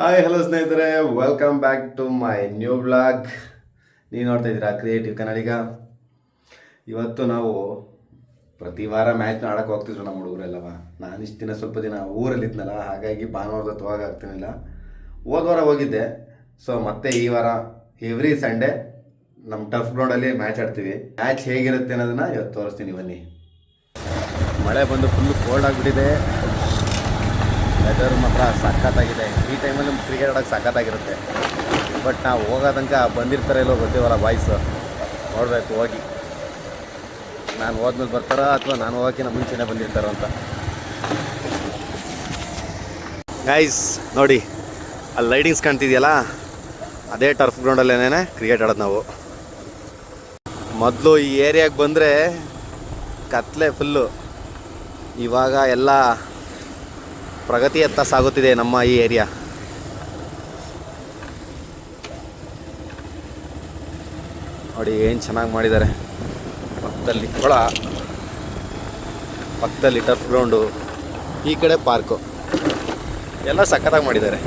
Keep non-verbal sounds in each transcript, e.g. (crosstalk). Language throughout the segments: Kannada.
ಹಾಯ್ ಹಲೋ ಸ್ನೇಹಿತರೆ. Welcome back to my new blog ನೀವು ನೋಡ್ತಾ ಇದ್ದೀರಾ ಕ್ರಿಯೇಟಿವ್ ಕನ್ನಡಿಗ ಇವತ್ತು ನಾವು ಪ್ರತಿ ವಾರ ಮ್ಯಾಚ್ನ ಆಡಕ್ಕೆ ಹೋಗ್ತಿದ್ರು ನಮ್ಮ ಹುಡುಗರೆಲ್ಲವ. ನಾನು ಇಷ್ಟು ದಿನ ಸ್ವಲ್ಪ ದಿನ ಊರಲ್ಲಿದ್ದನಲ್ಲ ಹಾಗಾಗಿ ಭಾನುವಾರದ ಹೋಗಕ್ಕೆ ಆಗ್ತಿರ್ಲಿಲ್ಲ. ಹೋದ ವಾರ ಹೋಗಿದ್ದೆ. ಸೊ ಮತ್ತೆ ಈ ವಾರ ಎವ್ರಿ ಸಂಡೇ ನಮ್ಮ ಟಫ್ ಗ್ರೌಂಡಲ್ಲಿ ಮ್ಯಾಚ್ ಆಡ್ತೀವಿ. ಮ್ಯಾಚ್ ಹೇಗಿರುತ್ತೆ ಅನ್ನೋದನ್ನ ಇವತ್ತು ತೋರಿಸ್ತೀನಿ, ಬನ್ನಿ. ಮಳೆ ಬಂದು ಫುಲ್ ಕೋಲ್ಡ್ ಆಗಿಬಿಟ್ಟಿದೆ. ವೆದರ್ ಮಾತ್ರ ಸಖತ್ತಾಗಿದೆ. ಈ ಟೈಮಲ್ಲಿ ಕ್ರಿಕೆಟ್ ಆಡೋಕ್ಕೆ ಸಖತ್ತಾಗಿರುತ್ತೆ. ಬಟ್ ನಾವು ಹೋಗೋ ತನಕ ಬಂದಿರ್ತಾರೆ ಇಲ್ಲೋ ಗೊತ್ತಿವಲ್ಲ ಬಾಯ್ಸ್ ನೋಡಬೇಕು, ಹೋಗಿ. ನಾನು ಹೋದ್ಮೇಲೆ ಬರ್ತಾರೋ ಅಥವಾ ನಾನು ಹೋಗೋಕ್ಕಿಂತ ಮುಂಚೆನೇ ಬಂದಿರ್ತಾರೋ ಅಂತ. ಗೈಸ್ ನೋಡಿ ಅಲ್ಲಿ ಲೈಟಿಂಗ್ಸ್ ಕಾಣ್ತಿದೆಯಲ್ಲ? ಅದೇ ಟರ್ಫ್ ಗ್ರೌಂಡಲ್ಲೇನೆ ಕ್ರಿಕೆಟ್ ಆಡೋದು ನಾವು. ಮೊದಲು ಈ ಏರಿಯಾಗೆ ಬಂದರೆ ಕತ್ಲೆ ಫುಲ್ಲು ಇವಾಗ ಎಲ್ಲ ಪ್ರಗತಿಯತ್ತ ಸಾಗುತ್ತಿದೆ ನಮ್ಮ ಈ ಏರಿಯಾ. ನೋಡಿ ಏನು ಚೆನ್ನಾಗಿ ಮಾಡಿದ್ದಾರೆ. ಪಕ್ಕದಲ್ಲಿ ಕೊಳ, ಪಕ್ಕದಲ್ಲಿ ಟರ್ಫ್ ಗ್ರೌಂಡು ಈ ಕಡೆ ಪಾರ್ಕು ಎಲ್ಲ ಸಖತ್ತಾಗಿ ಮಾಡಿದ್ದಾರೆ.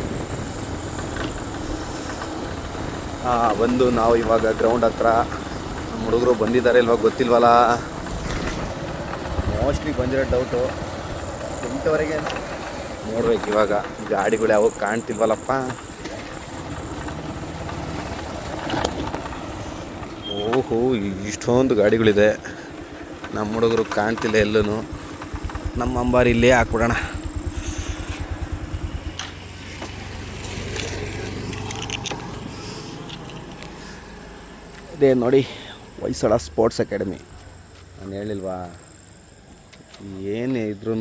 ಹಾಂ ಬಂದು ನಾವು ಇವಾಗ ಗ್ರೌಂಡ್ ಹತ್ರ ನಮ್ಮ ಹುಡುಗರು ಬಂದಿದ್ದಾರೆ ಇಲ್ವಾ ಗೊತ್ತಿಲ್ವಲ್ಲ? ಮೋಸ್ಟ್ಲಿ ಬಂದಿರೋ ಡೌಟು ಎಂಟುವರೆಗೆ ನೋಡ್ಬೇಕು ಇವಾಗ ಗಾಡಿಗಳು ಯಾವಾಗ ಕಾಣ್ತಿಲ್ವಲ್ಲಪ್ಪ. ಓಹೋ, ಇಷ್ಟೊಂದು ಗಾಡಿಗಳಿದೆ. ನಮ್ಮ ಹುಡುಗರು ಕಾಣ್ತಿಲ್ಲ ಎಲ್ಲೂ ನಮ್ಮ ಅಂಬಾರಿ ಇಲ್ಲೇ ಹಾಕ್ಬಿಡೋಣ. ಇದೇ ನೋಡಿ, ಹೊಯ್ಸಳ ಸ್ಪೋರ್ಟ್ಸ್ ಅಕಾಡೆಮಿ. ನಾನು ಹೇಳಿಲ್ವಾ? ಏನೇ ಇದ್ರೂ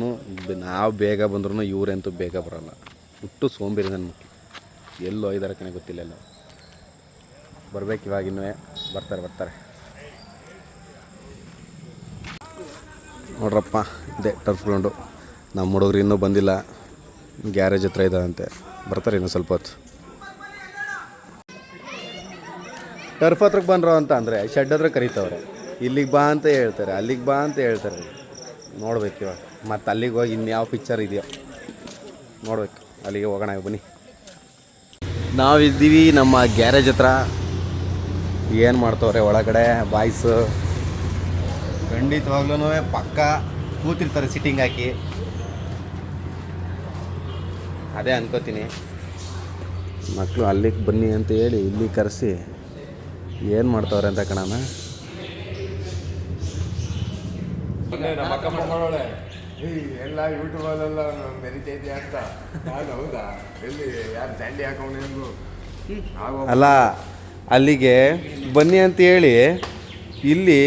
ನಾವು ಬೇಗ ಬಂದ್ರೂ ಇವರಂತೂ ಬೇಗ ಬರೋಲ್ಲ. ಹುಟ್ಟು ಸೋಂಬೇರಿ ನನ್ನ ಮಕ್ಕಳು ಎಲ್ಲೋ ಇದ್ದಾರೆ ಕಣೆ ಗೊತ್ತಿಲ್ಲ ಎಲ್ಲ. ಬರ್ಬೇಕು ಇವಾಗಿನ್ನೂ ಬರ್ತಾರೆ ಬರ್ತಾರೆ. ನೋಡ್ರಪ್ಪ, ಇದೆ ಟರ್ಫ್ ಗ್ರೌಂಡು ನಮ್ಮ ಹುಡುಗರು ಇನ್ನೂ ಬಂದಿಲ್ಲ. ಗ್ಯಾರೇಜ್ ಹತ್ರ ಇದ್ದಾರಂತೆ ಬರ್ತಾರೆ ಇನ್ನೂ ಸ್ವಲ್ಪ ಹೊತ್ತು. ಟರ್ಫ್ ಹತ್ರಕ್ಕೆ ಬಂದ್ರು ಅಂತ ಅಂದರೆ ಶೆಡ್ ಹತ್ರ ಕರೀತವ್ರೆ. ಇಲ್ಲಿಗೆ ಬಾ ಅಂತ ಹೇಳ್ತಾರೆ, ಅಲ್ಲಿಗೆ ಬಾ ಅಂತ ಹೇಳ್ತಾರೆ. ನೋಡ್ಬೇಕು ಇವಾಗ. ಮತ್ತು ಅಲ್ಲಿಗೆ ಹೋಗಿ ಇನ್ಯಾವ ಪಿಕ್ಚರ್ ಇದೆಯೋ. ನೋಡ್ಬೇಕು. ಅಲ್ಲಿಗೆ ಹೋಗೋಣ ಬನ್ನಿ. ನಾವಿದ್ದೀವಿ ನಮ್ಮ ಗ್ಯಾರೇಜ್ ಹತ್ರ. ಏನು ಮಾಡ್ತವ್ರೆ ಒಳಗಡೆ ಬಾಯ್ಸು ಖಂಡಿತವಾಗ್ಲೂ ಪಕ್ಕ ಕೂತಿರ್ತಾರೆ ಸಿಟ್ಟಿಂಗ್ ಹಾಕಿ. ಅದೇ ಅನ್ಕೋತೀನಿ. ಮಕ್ಕಳು ಅಲ್ಲಿಗೆ ಬನ್ನಿ ಅಂತ ಹೇಳಿ ಇಲ್ಲಿ ಕರೆಸಿ. ಏನು ಮಾಡ್ತವ್ರೆ ಅಂತ ಕಣನ ನಮ್ಮ ಅಕ್ಕ ಮಾಡೋಳೆ ಏಯ್ ಎಲ್ಲ ಯೂಟ್ಯೂಬಲ್ಲೆಲ್ಲ ಮೆರಿತಾ ಇದೆಯಾ ಅಂತ. ನಾನು ಹೌದಾ? ಎಲ್ಲಿ ಯಾರು ಸ್ಯಾಂಡಿ ಹಾಕೊಂಡು ಅಲ್ಲ ಅಲ್ಲಿಗೆ ಬನ್ನಿ ಅಂತ ಹೇಳಿ ಇಲ್ಲಿ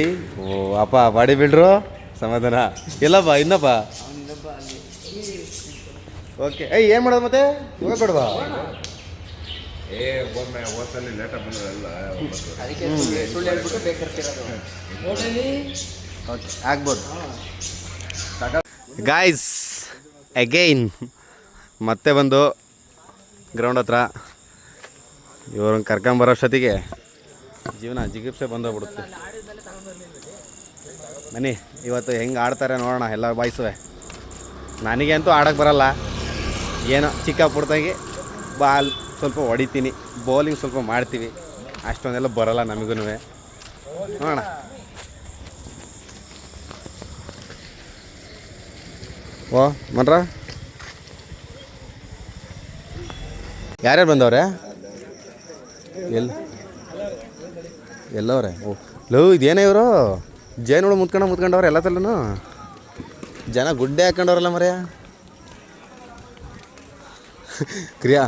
ಓ ಅಪ್ಪ ಬಾಡಿ ಬಿಡ್ರು ಸಮಾಧಾನ. ಇಲ್ಲಪ್ಪ ಇನ್ನಪ್ಪ? ಓಕೆ ಏಯ್ ಏನು ಮಾಡೋದು ಮತ್ತೆ? ಹೋಗ ಕೊಡ್ವಾ ಏ ಒಮ್ಮೆ ಓದ್ಸಲ್ಲಿ ಲೇಟಾಗಿ ಬಂದ್ರಲ್ಲ ಓಕೆ ಆಗ್ಬೋದು ಗಾಯ್ಸ್ ಅಗೈನ್ ಮತ್ತೆ ಬಂದು ಗ್ರೌಂಡ್ ಹತ್ರ. ಇವ್ರನ್ನ ಕರ್ಕೊಂಬರೋಷ್ಟೊತ್ತಿಗೆ ಜೀವನ ಜಿಗಿಪ್ಸೆ ಬಂದೋಗ್ಬಿಡುತ್ತೆ. ಬನ್ನಿ, ಇವತ್ತು ಹೆಂಗೆ ಆಡ್ತಾರೆ ನೋಡೋಣ ಎಲ್ಲ ಬಾಯ್ಸುವೆ. ನನಗೆ ಅಂತೂ ಆಡೋಕ್ಕೆ ಬರಲ್ಲ. ಏನೋ ಚಿಕ್ಕ ಪುಡ್ತಾಗಿ ಬಾಲ್ ಸ್ವಲ್ಪ ಹೊಡಿತೀನಿ ಬೌಲಿಂಗ್ ಸ್ವಲ್ಪ ಮಾಡ್ತೀವಿ. ಅಷ್ಟೊಂದೆಲ್ಲ ಬರಲ್ಲ ನಮಗೂ ನೋಡೋಣ. ಓ ಮನ್ರ? ಯಾರ್ಯಾರು ಬಂದವ್ರೆ? ಎಲ್ಲಿ ಎಲ್ಲವ್ರೆ? ಓ, ಲೋ, ಇದೇನೇ ಇವರು? ಜೇನುಗಳು ಮುತ್ಕೊಂಡು ಮುತ್ಕೊಂಡವ್ರೆ ಎಲ್ಲ ತಲ್ಲೂ ಜನ ಗುಡ್ಡೆ ಹಾಕೊಂಡವ್ರಲ್ಲ ಮರ್ಯ ಕ್ರಿಯಾ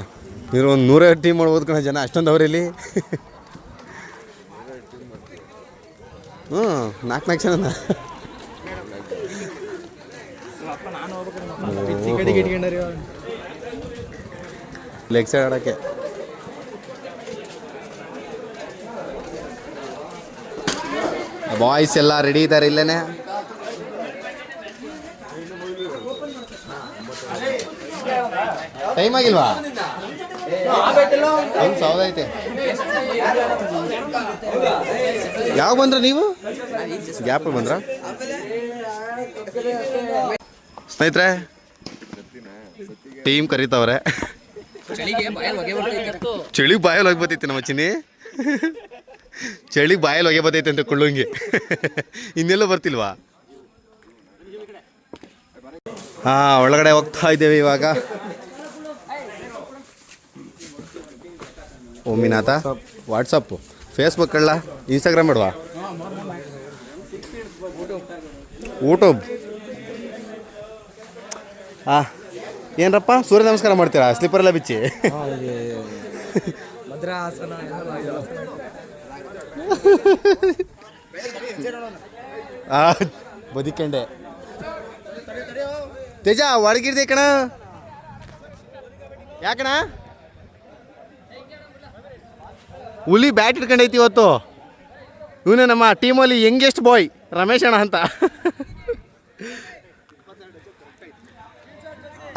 ನೀವು ಒಂದು ನೂರ ಟೀಮ್ ಮಾಡ್ಬೋದು ಕಣ ಜನ, ಅಷ್ಟೊಂದು ಅವ್ರೆ ಇಲ್ಲಿ. ಹ್ಞೂ ನಾಲ್ಕು ನಾಲ್ಕು ಜನ ಲೆಗ್ ಸೈಡ್ ಆಡೋಕ್ಕೆ ಬಾಯ್ಸ್ ಎಲ್ಲ ರೆಡಿ ಇದ್ದಾರೆ ಇಲ್ಲೇನೆ? ಟೈಮ್ ಆಗಿಲ್ವಾ? ಸಾವಿರ ಐತೆ. ಯಾವ ಬಂದ್ರ ನೀವು? ಗ್ಯಾಪ್ ಬಂದ್ರ? ಸ್ನೇಹಿತರೆ ಟೀಮ್ ಕರೀತಾವ್ರೆ. ಚಳಿ ಬಾಯಲ್ಲಿ ಹೋಗಿ ಬರ್ತೈತಿ ನಮ್ಮ ಚಿನ್ನಿ. ಚಳಿ ಬಾಯಲ್ಲಿ ಹೋಗಿ ಬರ್ತೈತೆ ಅಂತ ಕುಳ್ಳುಂಗಿ. ಇನ್ನೆಲ್ಲ ಬರ್ತಿಲ್ವಾ? ಹಾ, ಒಳಗಡೆ ಹೋಗ್ತಾ ಇದ್ದೇವೆ ಇವಾಗ. ಓಮಿನಾಥ ವಾಟ್ಸಪ್ಪು ಫೇಸ್ಬುಕ್ ಅಲ್ಲ ಇನ್ಸ್ಟಾಗ್ರಾಮ್ ಬೇಡವಾ ಯೂಟ್ಯೂಬ್ ಆ ಏನರಪ್ಪ? ಸೂರ್ಯ ನಮಸ್ಕಾರ ಮಾಡ್ತೀರಾ? ಸ್ಲಿಪ್ಪರ್ ಎಲ್ಲ ಬಿಚ್ಚಿ. ಭದ್ರಾಸನ ಬದಿಕಂಡೆ. ತೇಜ ಒಳಗಿರ್ದೆ ಕಣ? ಯಾಕಣ? ಹುಲಿ ಬ್ಯಾಟ್ ಇಟ್ಕೊಂಡೈತಿ ಇವತ್ತು. ಇವನು ನಮ್ಮ ಟೀಮಲ್ಲಿ ಯಂಗೆಸ್ಟ್ ಬಾಯ್ ರಮೇಶ್ ಅಣ್ಣ ಅಂತ.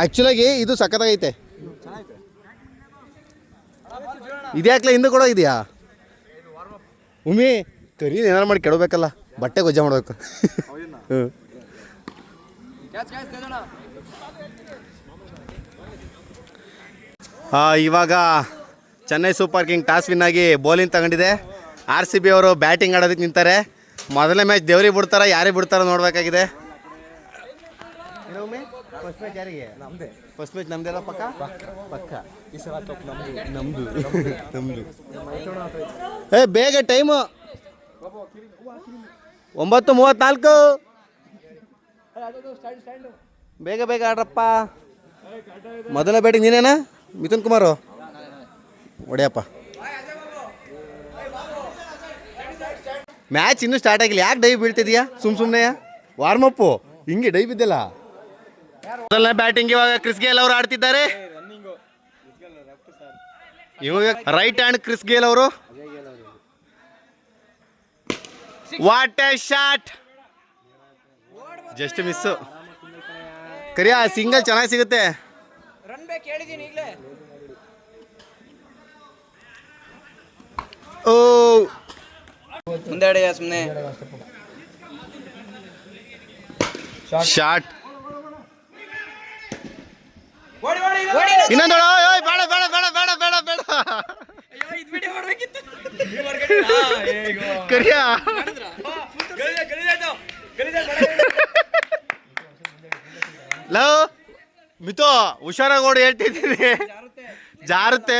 ಆ್ಯಕ್ಚುಲಾಗಿ ಇದು ಸಖತ್ತಾಗೈತೆ. ಇದ್ಯಾಕ್ಲೇ ಹಿಂದೆ ಕೂಡ ಇದೆಯಾ? ಉಮಿ, ಕರಿ, ಏನಾರು ಮಾಡಿ ಕೆಡಬೇಕಲ್ಲ, ಬಟ್ಟೆ ಗೊಜ್ಜ ಮಾಡಬೇಕು. ಹ್ಞೂ ಇವಾಗ Chennai Super King toss win ಆಗಿ ಬೌಲಿಂಗ್ ತಗೊಂಡಿದೆ. ಆರ್ ಸಿ ಬಿ ಅವರು ಬ್ಯಾಟಿಂಗ್ ಆಡೋದಕ್ಕೆ ನಿಂತಾರೆ. ಮೊದಲನೇ ಮ್ಯಾಚ್ ದೇವ್ರಿಗೆ ಬಿಡ್ತಾರ, ಯಾರಿಗೆ ಬಿಡ್ತಾರೋ ನೋಡಬೇಕಾಗಿದೆ. ಫಸ್ಟ್ ಮ್ಯಾಚ್ ಯಾರಿಗೆ? ನಮ್ದೇ. ಫಸ್ಟ್ ಮ್ಯಾಚ್ ನಮ್ದೆಲ್ಲ ಪಕ್ಕ? ಪಕ್ಕ. ಈ ಸಲ ತಪ್ಪು ನಮ್ದು. (laughs) ನಮ್ದು. ನಮ್ದು. ಏ ಬೇಗ ಟೈಮು ಒಂಬತ್ತು ಮೂವತ್ನಾಲ್ಕು. ಬೇಗ ಬೇಗ ಆಡ್ರಪ್ಪ. ಮೊದಲ ಬ್ಯಾಟಿಂಗ್ ನೀನೇನಾ? ಮಿಥುನ್ ಕುಮಾರು? ಒಡೆಯಪ್ಪ. ಮ್ಯಾಚ್ ಇನ್ನೂ ಸ್ಟಾರ್ಟ್ ಆಗಿಲ್ಲ. ಯಾಕೆ ಡೈವ್ ಬೀಳ್ತಿದ್ಯಾ? ಸುಮ್ ಸುಮ್ಮನೆ ವಾರ್ಮಪ್ಪು ಹಿಂಗೆ ಡೈ ಬಿದ್ದಿಲ್ಲ ಮೊದಲನೇ ಬ್ಯಾಟಿಂಗ್ ಇವಾಗ ಕ್ರಿಸ್ ಗೇಲ್ ಅವರು ಆಡ್ತಿದ್ದಾರೆ. ಇವಾಗ ರೈಟ್ ಹ್ಯಾಂಡ್ ಕ್ರಿಸ್ ಗೇಲ್ ಅವರು. What a shot just miss Kariya single ಚೆನ್ನಾಗಿ ಸಿಗುತ್ತೆ. ರನ್ ಬೇಕು ಹೇಳಿದೀನಿ ಈಗಲೇ. ಓ. ಮುಂದೆ ಸುಮ್ಮನೆ ಶಾಟ್ ಇನ್ನೊಂದು ಓಯ್, ಓಯ್, ಬೇಡ ಬೇಡ ಬೇಡ ಬೇಡ ಬೇಡ ಬೇಡ. ಕರಿಯಾ. ಲವ್ ಮಿತು ಹುಷಾರಾಗೋಡು ಹೇಳ್ತಿದ್ದೀನಿ. ಜಾರುತ್ತೆ.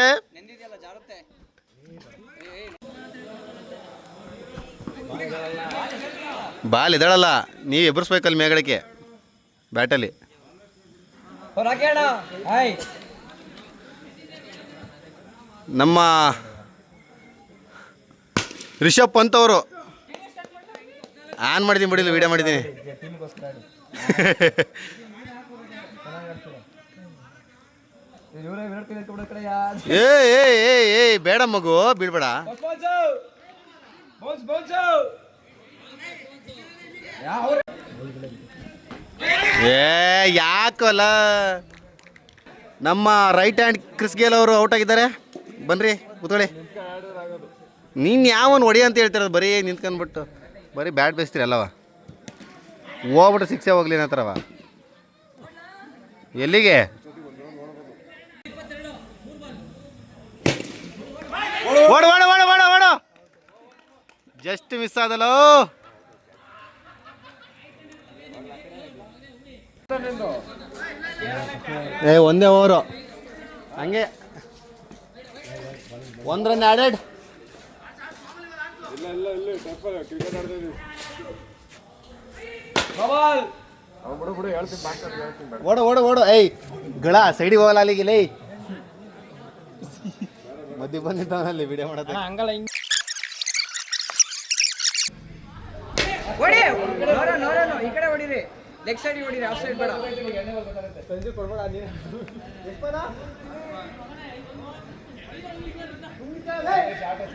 ಬಾಲ್ ಇದ್ದಾಳಲ್ಲ ನೀವು ಎಬ್ಬರಿಸ್ಬೇಕಲ್ಲಿ ಮೇಗಡಕ್ಕೆ ಬ್ಯಾಟಲ್ಲಿ. ನಮ್ಮ ರಿಷಬ್ ಪಂತ್ ಅವರು. ಆನ್ ಮಾಡಿದ್ದೀನಿ ಬಿಡಿಲ್ಲ ವಿಡಿಯೋ ಮಾಡಿದ್ದೀನಿ ಏ ಏ ಏ ಏ, ಬೇಡ ಮಗು, ಬೀಳ್ಬೇಡ. ಏ, ಯಾಕಲ್ಲ? ನಮ್ಮ ರೈಟ್ ಹ್ಯಾಂಡ್ ಕ್ರಿಸ್ ಗೇಲ್ ಅವರು ಔಟ್ ಆಗಿದ್ದಾರೆ. ಬನ್ರಿ ಕೂತ್ಕೊಳ್ಳಿ. ನೀನು ಯಾವನ್ ಹೊಡಿ ಅಂತ ಹೇಳ್ತಿರೋದು? ಬರೀ ನಿಂತ್ಕೊಂಡ್ಬಿಟ್ಟು. ಬರೀ ಬ್ಯಾಟ್ ಬೇಸ್ತೀರಿ ಅಲ್ಲವ? ಹೋಗ್ಬಿಟ್ಟು ಸಿಕ್ಸೆ ಹೋಗ್ಲಿ ಏನತ್ರವ? ಎಲ್ಲಿಗೆ? ಓಡು ಓಡು ಓಡು ಓಡು ಓಡು. ಜಸ್ಟ್ ಮಿಸ್ ಆದಲೋ ಏ ಒಂದೇ ಓವರು ಹಂಗೆ. ಒಂದರಿಂದ ಆಡೆಡ್ ಇಲ್ಲ ಇಲ್ಲ ಇಲ್ಲ ಕ್ರಿಕೆಟ್ ಆಡ್ತಾ ಇದೀವಿ. ಬಬಾಲ್! ಅವ್ನು ಬಿಡು ಬಿಡು ಹೇಳ್ತೀನಿ ಮಾತಾಡಿ ಹೇಳ್ತೀನಿ ಬೇಡ ಓಡು ಓಡು ಓಡು ಏಯ್ಗಳ ಸೈಡಿಗೆ ಹೋಗಲ್ಲ ಅಲ್ಲಿಗೆ ಲೇ ಮದ್ದಿ ಬಂದಿದ್ದಾನಲ್ಲಿ ವಿಡಿಯೋ ಮಾಡೋದು ಹಂಗಲ್ಲ ಹಿಂಗ್. ಹೊಡಿ ನೋರ ನೋಡ ಈ ಕಡೆ ಹೊಡಿರಿ ಲೆಗ್ ಸೈಡ್ ಹೊಡಿರಿ ಆಫ್ ಸೈಡ್ ಬೇಡ.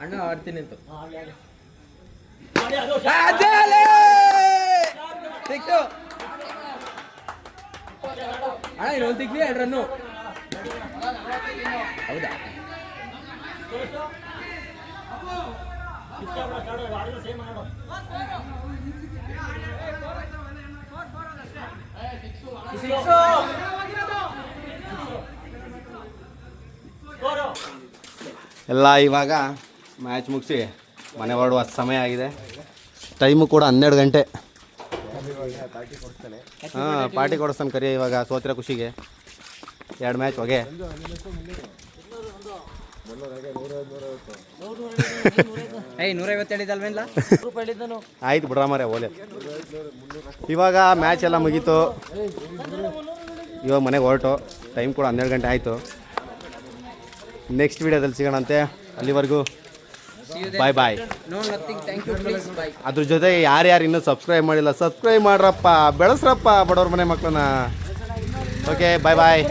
ಅಣ್ಣ ಆಡ್ತೀನಿ ಅಂತ. ಅಣ್ಣ ಇನ್ನೊಂದು ಸಿಕ್ಲಿ ಎರಡು ರನ್ನು ಹೌದಾ? ಎಲ್ಲ ಇವಾಗ ಮ್ಯಾಚ್ ಮುಗಿಸಿ ಮನೆ ಹೊರಡುವ ಸಮಯ ಆಗಿದೆ. ಟೈಮು ಕೂಡ ಹನ್ನೆರಡು ಗಂಟೆ. ಹಾಂ ಪಾರ್ಟಿ ಕೊಡಿಸ್ತಾನೆ ಕರಿ ಇವಾಗ ಸೋತಿರೋ ಖುಷಿಗೆ. ಎರಡು ಮ್ಯಾಚ್ ಹೊಗೆ. ಆಯ್ತು ಬಿಡ್ರ ಮಾರೆ ಓಲೆ ಇವಾಗ ಮ್ಯಾಚ್ ಎಲ್ಲ ಮುಗೀತು. ಇವಾಗ ಮನೆಗೆ ಹೊರಟು. ಟೈಮ್ ಕೂಡ ಹನ್ನೆರಡು ಗಂಟೆ ಆಯಿತು. ನೆಕ್ಸ್ಟ್ ವೀಡಿಯೋದಲ್ಲಿ ಸಿಗೋಣಂತೆ. ಅಲ್ಲಿವರೆಗೂ bye bye no nothing thank you please bye ಅದ್ರ ಜೊತೆ ಯಾರ್ಯಾರು ಇನ್ನೂ ಸಬ್ಸ್ಕ್ರೈಬ್ ಮಾಡಿಲ್ಲ ಸಬ್ಸ್ಕ್ರೈಬ್ ಮಾಡ್ರಪ್ಪ ಬೆಳೆಸ್ರಪ್ಪ ಬಡವ್ರ ಮನೆ ಮಕ್ಕಳನ್ನ ಓಕೆ ಬಾಯ್ ಬಾಯ್